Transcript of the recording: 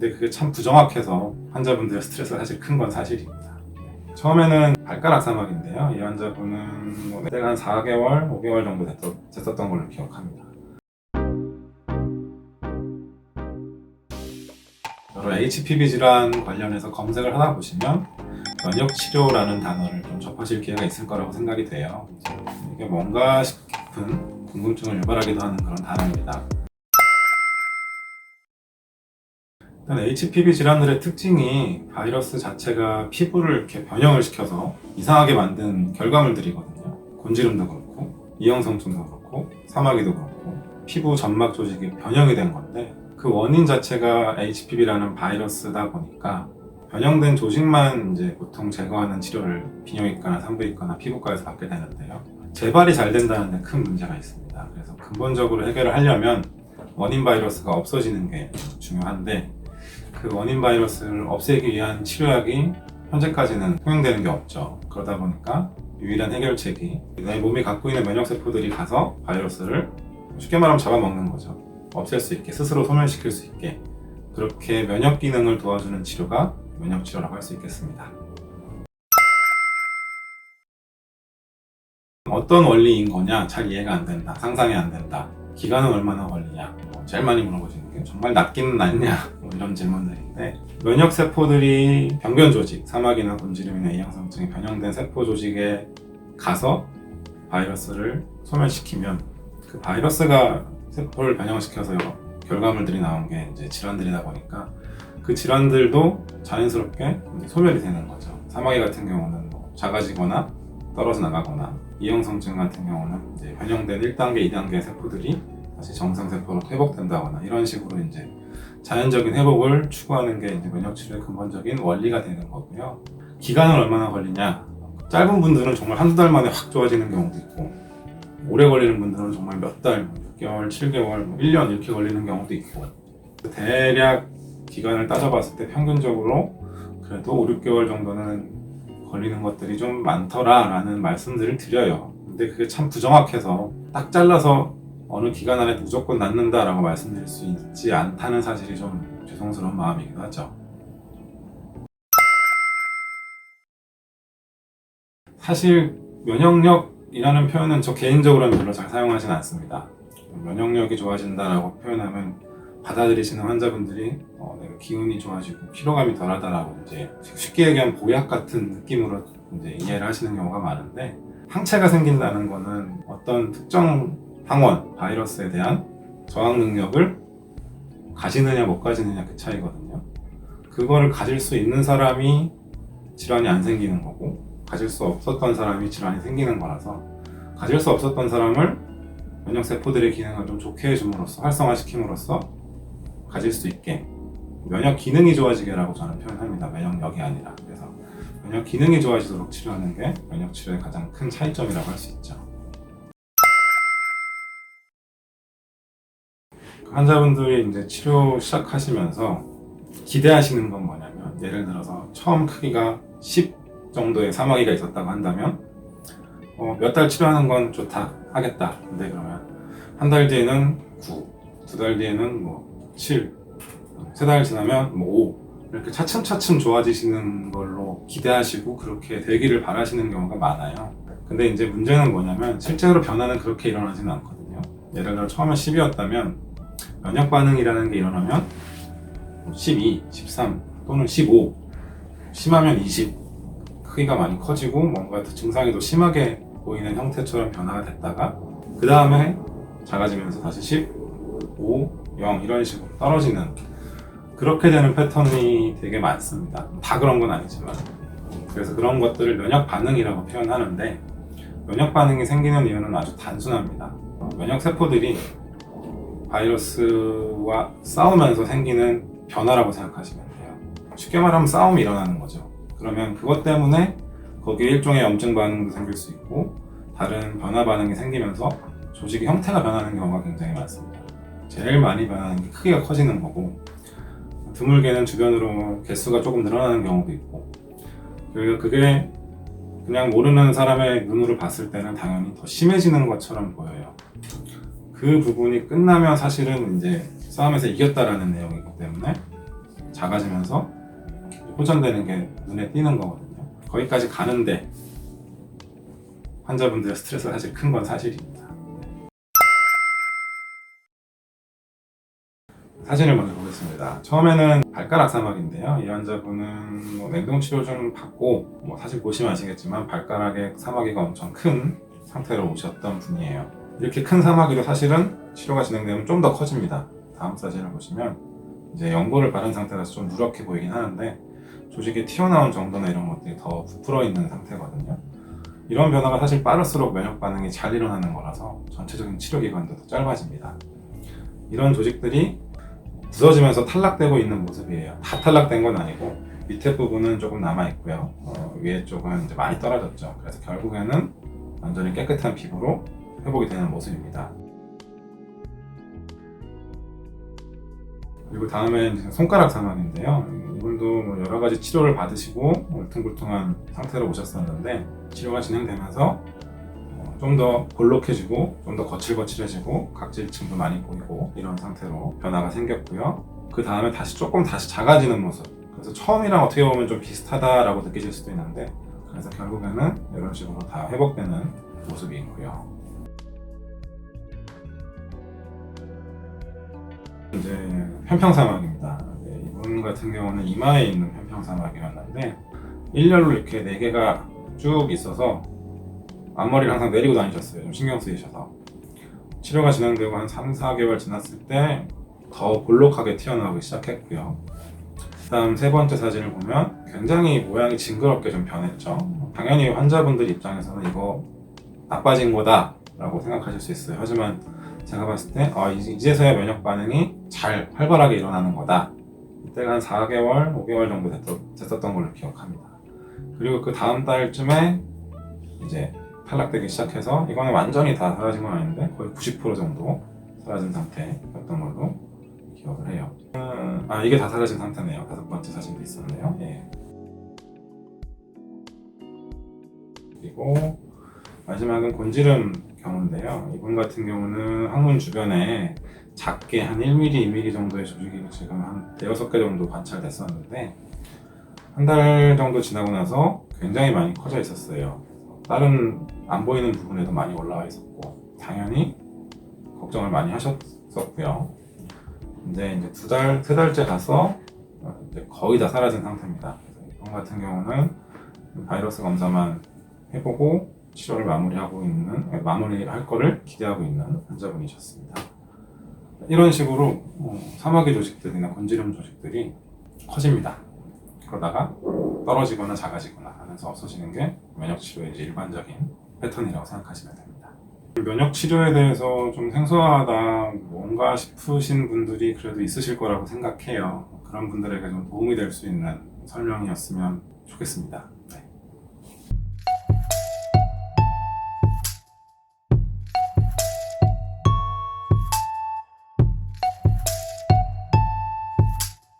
근데 그게 참 부정확해서 환자분들의 스트레스가 사실 큰 건 사실입니다. 처음에는 발가락 사막인데요. 이 환자분은 뭐 내가 한 4개월, 5개월 정도 됐- 됐었던 걸로 기억합니다. 여러 HPV 질환 관련해서 검색을 하다 보시면 면역 치료라는 단어를 좀 접하실 기회가 있을 거라고 생각이 돼요. 이게 뭔가 싶은 궁금증을 유발하기도 하는 그런 단어입니다. 일단 HPV 질환들의 특징이 바이러스 자체가 피부를 이렇게 변형을 시켜서 이상하게 만든 결과물들이거든요. 곤지름도 그렇고 이형성증도 그렇고 사마귀도 그렇고 피부 점막 조직이 변형이 된 건데 그 원인 자체가 HPV라는 바이러스다 보니까 변형된 조직만 이제 보통 제거하는 치료를 비뇨기과나 산부인과나 피부과에서 받게 되는데요. 재발이 잘 된다는 데 큰 문제가 있습니다. 그래서 근본적으로 해결을 하려면 원인 바이러스가 없어지는 게 중요한데 그 원인 바이러스를 없애기 위한 치료약이 현재까지는 통용되는 게 없죠. 그러다 보니까 유일한 해결책이 내 몸이 갖고 있는 면역 세포들이 가서 바이러스를 쉽게 말하면 잡아먹는 거죠. 없앨 수 있게, 스스로 소멸시킬 수 있게. 그렇게 면역 기능을 도와주는 치료가 면역 치료라고 할 수 있겠습니다. 어떤 원리인 거냐? 잘 이해가 안 된다. 상상이 안 된다. 기간은 얼마나 걸리냐? 뭐 제일 많이 물어보시는 게 정말 낫기는 낫냐? 뭐 이런 질문들인데 면역 세포들이 병변 조직, 사막이나 곤지름이나 이형성증이 변형된 세포 조직에 가서 바이러스를 소멸시키면 그 바이러스가 세포를 변형시켜서 결과물들이 나온 게 이제 질환들이다 보니까 그 질환들도 자연스럽게 소멸이 되는 거죠. 사마귀 같은 경우는 뭐 작아지거나 떨어져 나가거나 이형성증 같은 경우는 이제 변형된 1단계, 2단계 세포들이 다시 정상 세포로 회복된다거나 이런 식으로 이제 자연적인 회복을 추구하는 게 이제 면역 치료의 근본적인 원리가 되는 거고요. 기간은 얼마나 걸리냐? 짧은 분들은 정말 한두 달 만에 확 좋아지는 경우도 있고 오래 걸리는 분들은 정말 몇 달, 뭐 6개월, 7개월, 뭐 1년 이렇게 걸리는 경우도 있고 대략 기간을 따져봤을 때 평균적으로 그래도 5, 6개월 정도는 걸리는 것들이 좀 많더라라는 말씀들을 드려요. 근데 그게 참 부정확해서 딱 잘라서 어느 기간 안에 무조건 낫는다라고 말씀드릴 수 있지 않다는 사실이 좀 죄송스러운 마음이기도 하죠. 사실 면역력이라는 표현은 저 개인적으로는 별로 잘 사용하진 않습니다. 면역력이 좋아진다라고 표현하면 받아들이시는 환자분들이 어, 내가 기운이 좋아지고 피로감이 덜하다라고 이제 쉽게 얘기하면 보약 같은 느낌으로 이제 이해를 하시는 경우가 많은데 항체가 생긴다는 거는 어떤 특정 항원 바이러스에 대한 저항 능력을 가지느냐 못 가지느냐 그 차이거든요. 그거를 가질 수 있는 사람이 질환이 안 생기는 거고 가질 수 없었던 사람이 질환이 생기는 거라서 가질 수 없었던 사람을 면역 세포들의 기능을 좀 좋게 해줌으로써 활성화시킴으로써 가질 수 있게 면역 기능이 좋아지게라고 저는 표현합니다. 면역력이 아니라 그래서 면역 기능이 좋아지도록 치료하는 게 면역 치료의 가장 큰 차이점이라고 할 수 있죠. 그 환자분들이 이제 치료 시작하시면서 기대하시는 건 뭐냐면 예를 들어서 처음 크기가 10 정도의 사마귀가 있었다고 한다면 어, 몇 달 치료하는 건 좋다 하겠다. 근데 그러면 한 달 뒤에는 9, 두 달 뒤에는 뭐 7, 세 달 지나면 뭐 5. 이렇게 차츰차츰 좋아지시는 걸로 기대하시고 그렇게 되기를 바라시는 경우가 많아요. 근데 이제 문제는 뭐냐면 실제로 변화는 그렇게 일어나지는 않거든요. 예를 들어 처음에 10이었다면 면역 반응이라는 게 일어나면 12, 13 또는 15, 심하면 20 크기가 많이 커지고 뭔가 증상이 더 심하게 보이는 형태처럼 변화가 됐다가 그 다음에 작아지면서 다시 10, 5, 0 이런 식으로 떨어지는 그렇게 되는 패턴이 되게 많습니다. 다 그런 건 아니지만 그래서 그런 것들을 면역 반응이라고 표현하는데 면역 반응이 생기는 이유는 아주 단순합니다. 면역 세포들이 바이러스와 싸우면서 생기는 변화라고 생각하시면 돼요. 쉽게 말하면 싸움이 일어나는 거죠. 그러면 그것 때문에 거기에 일종의 염증 반응도 생길 수 있고 다른 변화 반응이 생기면서 조직의 형태가 변하는 경우가 굉장히 많습니다. 제일 많이 변하는 게 크기가 커지는 거고 드물게는 주변으로 개수가 조금 늘어나는 경우도 있고 그리고 그게 그냥 모르는 사람의 눈으로 봤을 때는 당연히 더 심해지는 것처럼 보여요. 그 부분이 끝나면 사실은 이제 싸움에서 이겼다라는 내용이기 때문에 작아지면서 호전되는 게 눈에 띄는 거거든요. 거기까지 가는데 환자분들의 스트레스가 사실 큰 건 사실입니다. 사진을 먼저 보겠습니다. 처음에는 발가락 사막인데요. 이 환자분은 뭐 냉동 치료 좀 받고 뭐 사실 보시면 아시겠지만 발가락에 사마귀가 엄청 큰 상태로 오셨던 분이에요. 이렇게 큰 사마귀도 사실은 치료가 진행되면 좀 더 커집니다. 다음 사진을 보시면 이제 연고를 바른 상태라서 좀 누렇게 보이긴 하는데 조직이 튀어나온 정도나 이런 것들이 더 부풀어 있는 상태거든요. 이런 변화가 사실 빠를수록 면역 반응이 잘 일어나는 거라서 전체적인 치료 기간도 더 짧아집니다. 이런 조직들이 부서지면서 탈락되고 있는 모습이에요. 다 탈락된 건 아니고 밑에 부분은 조금 남아 있고요. 어, 위에 쪽은 이제 많이 떨어졌죠. 그래서 결국에는 완전히 깨끗한 피부로 회복이 되는 모습입니다. 그리고 다음엔 손가락 상황인데요. 이분도 뭐 여러 가지 치료를 받으시고 울퉁불퉁한 상태로 오셨었는데 치료가 진행되면서 어, 좀 더 볼록해지고 좀 더 거칠거칠해지고 각질층도 많이 보이고 이런 상태로 변화가 생겼고요. 그 다음에 다시 조금 다시 작아지는 모습. 그래서 처음이랑 어떻게 보면 좀 비슷하다라고 느끼실 수도 있는데 그래서 결국에는 이런 식으로 다 회복되는 모습이 있고요. 이제 편평사막입니다. 네, 이분 같은 경우는 이마에 있는 편평사막이었는데 일렬로 이렇게 네 개가 쭉 있어서 앞머리를 항상 내리고 다니셨어요. 좀 신경 쓰이셔서 치료가 진행되고 한 3, 4개월 지났을 때 더 볼록하게 튀어나오기 시작했고요. 다음 세 번째 사진을 보면 굉장히 모양이 징그럽게 좀 변했죠. 당연히 환자분들 입장에서는 이거 나빠진 거다 라고 생각하실 수 있어요. 하지만 제가 봤을 때 아, 이제- 이제서야 면역 반응이 잘 활발하게 일어나는 거다. 이때가 한 4개월, 5개월 정도 됐, 됐었던 걸로 기억합니다. 그리고 그 다음 달쯤에 이제 탈락되기 시작해서 이거는 완전히 다 사라진 건 아닌데 거의 90% 정도 사라진 상태였던 걸로 기억을 해요. 음, 아 이게 다 사라진 상태네요. 다섯 번째 사진도 있었네요. 예. 그리고 마지막은 곤지름 경우인데요. 이분 같은 경우는 항문 주변에 작게 한 1mm, 2mm 정도의 조직이 지금 한 대여섯 개 정도 관찰됐었는데 한 달 정도 지나고 나서 굉장히 많이 커져 있었어요. 다른 안 보이는 부분에도 많이 올라와 있었고 당연히 걱정을 많이 하셨었고요. 근데 이제 두 달, 세 달째 가서 어, 이제 거의 다 사라진 상태입니다. 이분 같은 경우는 바이러스 검사만 해보고 치료를 마무리하고 있는 마무리할 거를 기대하고 있는 환자분이셨습니다. 이런 식으로 어, 사마귀 조직들이나 건지름 조직들이 커집니다. 그러다가 떨어지거나 작아지거나 하면서 없어지는 게 면역 치료의 이제 일반적인 패턴이라고 생각하시면 됩니다. 면역 치료에 대해서 좀 생소하다 뭔가 싶으신 분들이 그래도 있으실 거라고 생각해요. 그런 분들에게 좀 도움이 될 수 있는 설명이었으면 좋겠습니다.